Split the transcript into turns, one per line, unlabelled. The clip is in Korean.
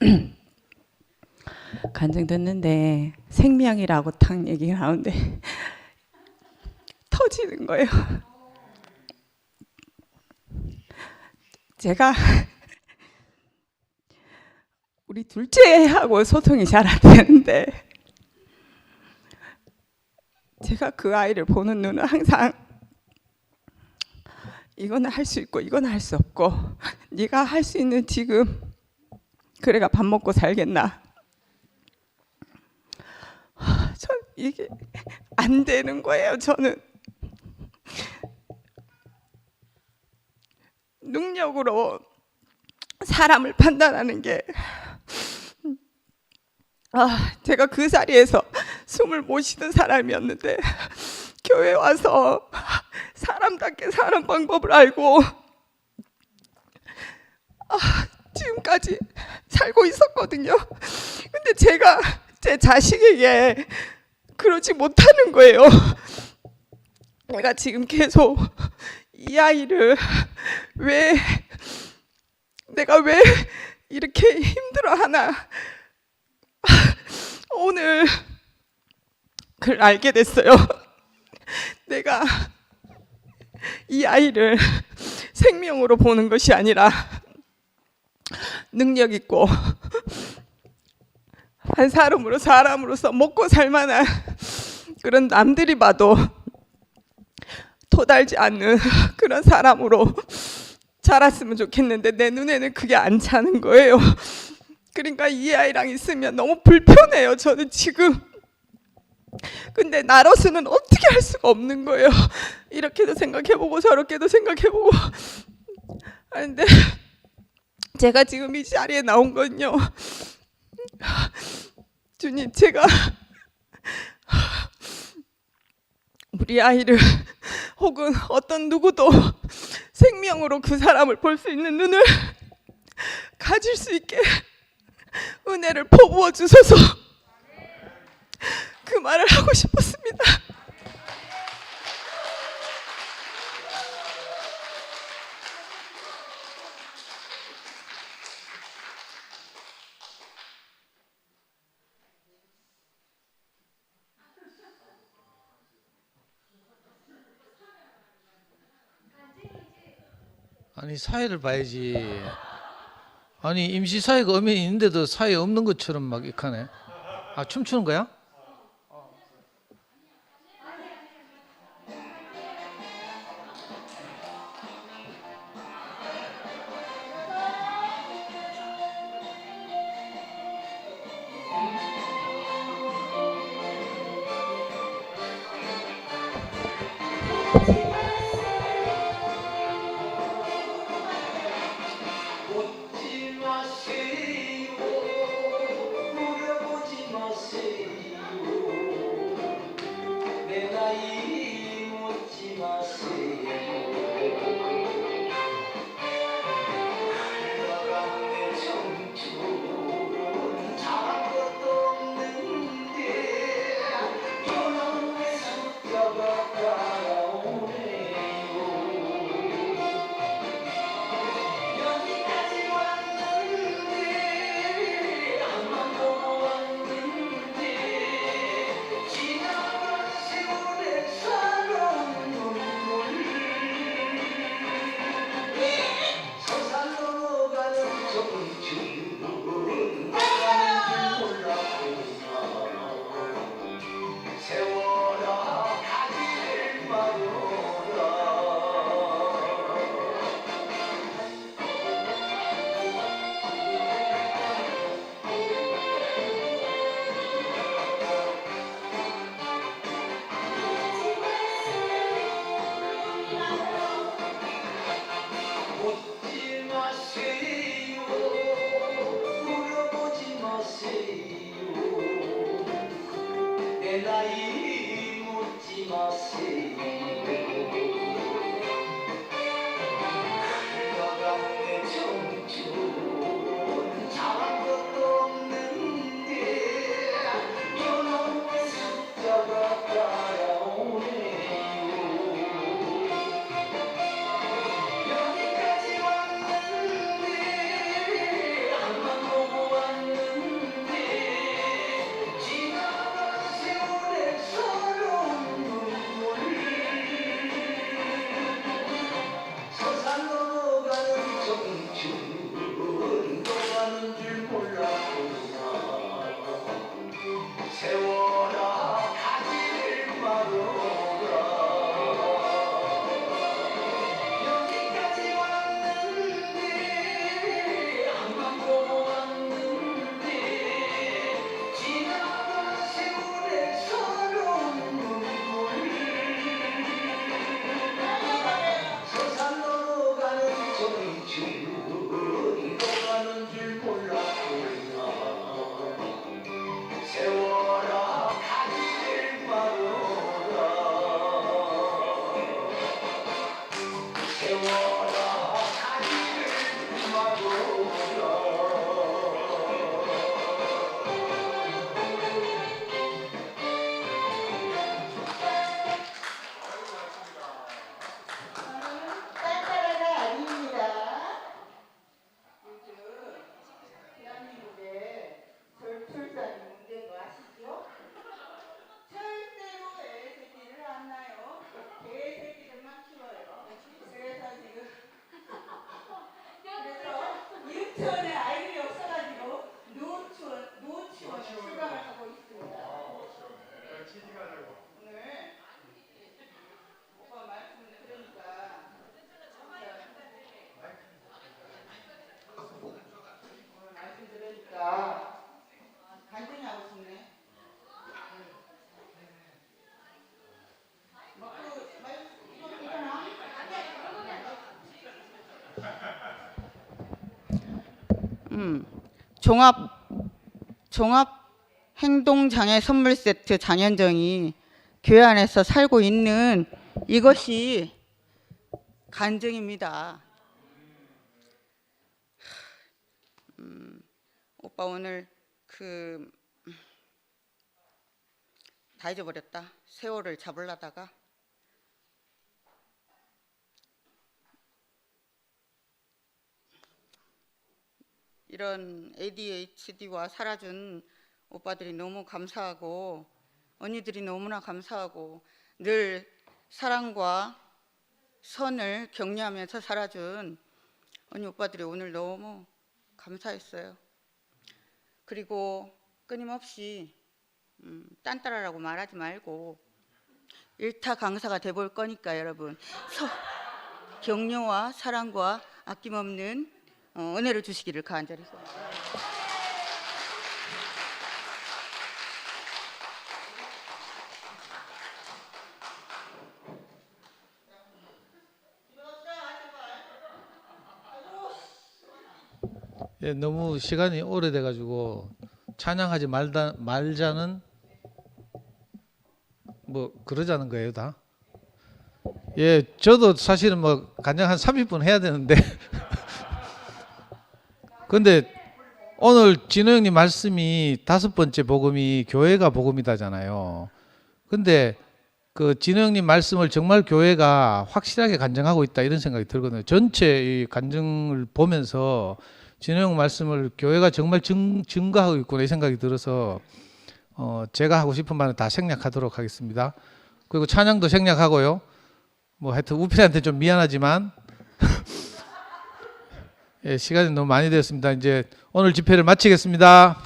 간증 듣는데 생명이라고 딱 얘기가 나오는데 터지는 거예요. 제가 우리 둘째하고 소통이 잘 안 되는데 제가 그 아이를 보는 눈은 항상 이거는 할수 있고 이거는 할수 없고 네가 할 수 있는 지금 그래가 밥 먹고 살겠나? 하, 전 이게 안 되는 거예요 저는. 능력으로 사람을 판단하는 게. 아, 제가 그 자리에서 숨을 못 쉬던 사람이었는데 교회 와서 사람답게 사는 방법을 알고 아, 지금까지 살고 있었거든요. 근데 제가 제 자식에게 그러지 못하는 거예요. 내가 지금 계속 이 아이를 왜 내가 왜 이렇게 힘들어 하나 오늘 그걸 알게 됐어요. 내가 이 아이를 생명으로 보는 것이 아니라 능력 있고 한 사람으로 사람으로서 먹고 살만한 그런 남들이 봐도 토달지 않는 그런 사람으로 자랐으면 좋겠는데 내 눈에는 그게 안 차는 거예요. 그러니까 이 아이랑 있으면 너무 불편해요. 저는 지금. 근데 나로서는 어떻게 할 수가 없는 거예요. 이렇게도 생각해보고 저렇게도 생각해보고. 하는데 제가 지금 이 자리에 나온 건요. 주님, 제가 우리 아이를 혹은 어떤 누구도 생명으로 그 사람을 볼 수 있는 눈을 가질 수 있게 은혜를 퍼부어 주소서 그 말을 하고 싶었습니다.
아니 사회를 봐야지. 아니 임시 사회가 엄연히 있는데도 사회 없는 것처럼 막 이렇게 아 춤추는 거야?
웃지 내 나이 묻지 마
음, 종합 종합 행동 장애 선물 세트 장현정이 교회 안에서 살고 있는 이것이 간증입니다. 음, 오빠 오늘 그 다 잊어버렸다. 세월을 잡으려다가 이런 ADHD와 살아준 오빠들이 너무 감사하고 언니들이 너무나 감사하고 늘 사랑과 선을 격려하면서 살아준 언니 오빠들이 오늘 너무 감사했어요. 그리고 끊임없이 음, 딴따라라고 말하지 말고 일타 강사가 돼볼 거니까 여러분 서, 격려와 사랑과 아낌없는 어, 은혜를 주시기를 간절히 소원합니다.
예, 너무 시간이 오래돼 가지고 찬양하지 말다 말자는 뭐 그러자는 거예요, 다. 예, 저도 사실은 뭐 간장 한 30분 해야 되는데 근데 오늘 진호 형님 말씀이 다섯 번째 복음이 교회가 복음이다잖아요. 근데 그 진호 형님 말씀을 정말 교회가 확실하게 간증하고 있다 이런 생각이 들거든요. 전체 이 간증을 보면서 진호 형 말씀을 교회가 정말 증, 증거하고 있구나 이 생각이 들어서 어, 제가 하고 싶은 말은 다 생략하도록 하겠습니다. 그리고 찬양도 생략하고요. 뭐 하여튼 우필한테 좀 미안하지만 예, 시간이 너무 많이 됐습니다. 이제 오늘 집회를 마치겠습니다.